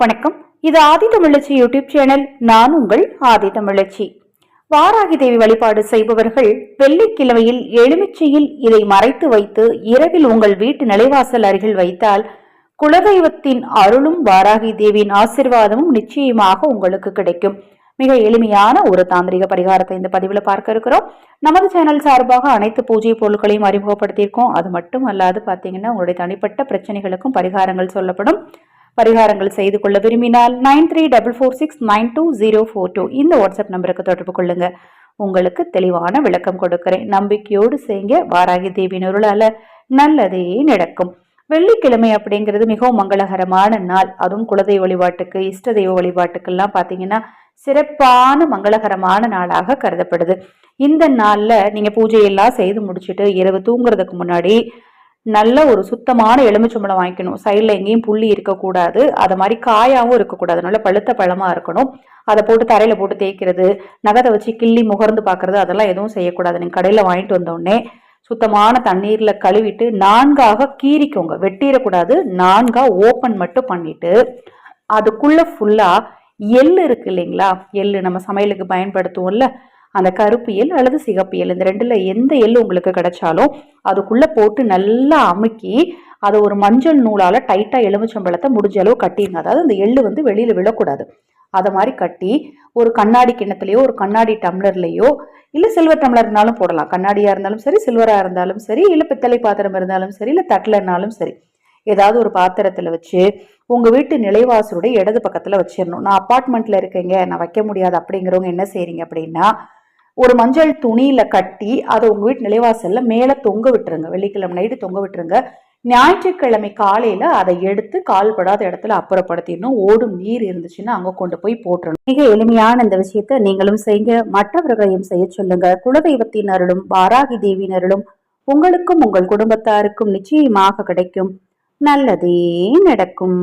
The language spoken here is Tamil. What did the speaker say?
வணக்கம். இது ஆதி தமிழச்சி யூடியூப் சேனல். நான் உங்கள் ஆதி தமிழச்சி. வாராகி தேவி வழிபாடு செய்பவர்கள் வெள்ளிக்கிழமையில் எலுமிச்சையில் இதை மறைத்து வைத்து இரவில் உங்கள் வீட்டு நிலைவாசல் அருகில் வைத்தால் குலதெய்வத்தின் அருளும் வாராகி தேவியின் ஆசிர்வாதமும் நிச்சயமாக உங்களுக்கு கிடைக்கும். மிக எளிமையான ஒரு தாந்திரிக பரிகாரத்தை இந்த பதிவில் பார்க்க இருக்கிறோம். நமது சேனல் சார்பாக அனைத்து பூஜை பொருட்களையும் அறிமுகப்படுத்தியிருக்கோம். அது மட்டும் அல்லாது பார்த்தீங்கன்னா உங்களுடைய தனிப்பட்ட பிரச்சனைகளுக்கும் பரிகாரங்கள் சொல்லப்படும். பரிகாரங்கள் செய்து கொள்ள விரும்பினால் nine three double four six nine two zero four two இந்த வாட்ஸ்அப் நம்பருக்கு தொடர்பு கொள்ளுங்க. உங்களுக்கு தெளிவான விளக்கம் கொடுக்கிறேன். நம்பிக்கையோடு செய்யுங்க. வாராகி தேவியின் அருளால நல்லதே நடக்கும். வெள்ளிக்கிழமை அப்படிங்கிறது மிகவும் மங்களகரமான நாள். அதுவும் குலதெய்வ வழிபாட்டுக்கு இஷ்ட தெய்வ வழிபாட்டுக்கெல்லாம் பார்த்தீங்கன்னா சிறப்பான மங்களகரமான நாளாக கருதப்படுது. இந்த நாளில் நீங்கள் பூஜையெல்லாம் செய்து முடிச்சுட்டு இரவு தூங்குறதுக்கு முன்னாடி நல்ல ஒரு சுத்தமான எலுமிச்சம்பழம் வாங்கிக்கணும். சைடில் எங்கேயும் புள்ளி இருக்கக்கூடாது. அது மாதிரி காயாகவும் இருக்கக்கூடாது. நல்ல பழுத்த பழமாக இருக்கணும். அதை போட்டு தரையில் போட்டு தேய்க்கிறது நகத்தை வச்சு கிள்ளி முகர்ந்து பார்க்கறது அதெல்லாம் எதுவும் செய்யக்கூடாது. நீங்கள் கடையில் வாங்கிட்டு வந்தோடனே சுத்தமான தண்ணீரில் கழுவிட்டு நான்காக கீறிக்கோங்க. வெட்டிடக்கூடாது. நான்காக ஓப்பன் மட்டும் பண்ணிட்டு அதுக்குள்ளே ஃபுல்லாக எள்ளு இருக்கு இல்லைங்களா? எள்ளு நம்ம சமையலுக்கு பயன்படுத்துவோம்ல. அந்த கருப்பு எல் அல்லது சிகப்பு எல் இந்த ரெண்டுல எந்த எல் உங்களுக்கு கிடைச்சாலும் அதுக்குள்ள போட்டு நல்லா அமுக்கி அதை ஒரு மஞ்சள் நூலால டைட்டா எலுமிச்சம்பழத்தை முடிஞ்ச அளவு கட்டிடுங்க அதாவது அந்த எள்ளு வந்து வெளியில விழக்கூடாது. அதை மாதிரி கட்டி ஒரு கண்ணாடி கிண்ணத்துலேயோ ஒரு கண்ணாடி டம்ளர்லேயோ இல்லை சில்வர் டம்ளர் இருந்தாலும் போடலாம். கண்ணாடியாக இருந்தாலும் சரி சில்வராக இருந்தாலும் சரி இல்லை பித்தளை பாத்திரம் இருந்தாலும் சரி இல்லை தட்டிலனாலும் சரி. ஏதாவது ஒரு பாத்திரத்தில் வச்சு உங்கள் வீட்டு நிலைவாசலுடைய இடது பக்கத்தில் வச்சிடணும் நான் அப்பார்ட்மெண்ட்டில் இருக்கேங்க நான் வைக்க முடியாது அப்படிங்கிறவங்க என்ன செய்கிறீங்க அப்படின்னா ஒரு மஞ்சள் துணியில் கட்டி அதை உங்கள் வீட்டு நிலைவாசலில் மேலே தொங்க விட்டுருங்க. வெள்ளிக்கிழமை நைட்டு தொங்க விட்டுருங்க. ஞாயிற்றுக்கிழமை காலையில் அதை எடுத்து கால்படாத இடத்துல அப்புறப்படுத்திடணும். ஓடும் நீர் இருந்துச்சுன்னா அங்கே கொண்டு போய் போட்டுறணும். மிக எளிமையான இந்த விஷயத்த நீங்களும் செய்யுங்க. மற்றவர்களையும் செய்ய சொல்லுங்க. குலதெய்வத்தின் அருளும் பாராகி தேவியின் அருளும் உங்களுக்கும் உங்கள் குடும்பத்தாருக்கும் நிச்சயமாக கிடைக்கும். நல்லதே நடக்கும்.